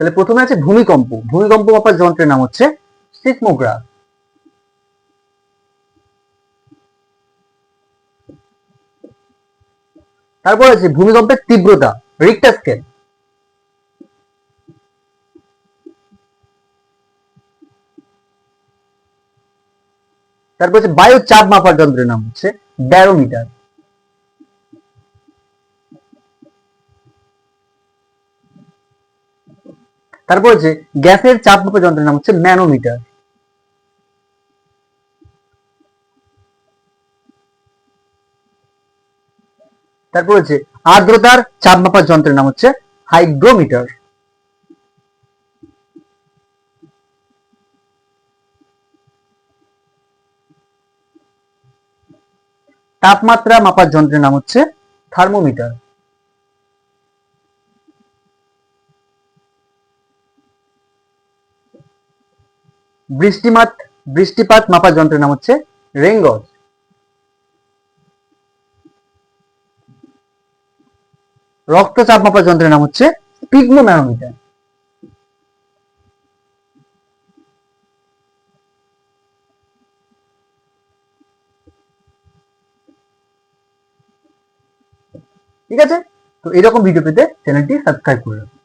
তাহলে প্রথমে আছে ভূমিকম্প। ভূমিকম্প মাপার যন্ত্রের নাম হচ্ছে সিসমোগ্রাফ তারপর আছে ভূমিকম্পের তীব্রতা রিক্টার স্কেল তারপর হচ্ছে বায়ু চাপ মাপার যন্ত্রের নাম হচ্ছে ব্যারোমিটার। তারপর হচ্ছে গ্যাসের চাপ মাপার যন্ত্রের নাম হচ্ছে ম্যানোমিটার। তারপর হচ্ছে আর্দ্রতার চাপ মাপার যন্ত্রের নাম হচ্ছে হাইগ্রোমিটার। তাপমাত্রা মাপার যন্ত্রের নাম হচ্ছে থার্মোমিটার। বৃষ্টিমাত, বৃষ্টিপাত মাপার যন্ত্রের নাম হচ্ছে রেনগজ রক্তচাপ মাপার যন্ত্রের নাম হচ্ছে পিগমোম্যানোমিটার। ঠিক আছে? তো এরকম ভিডিও পেতে চ্যানেলটি সাবস্ক্রাইব করে রাখুন।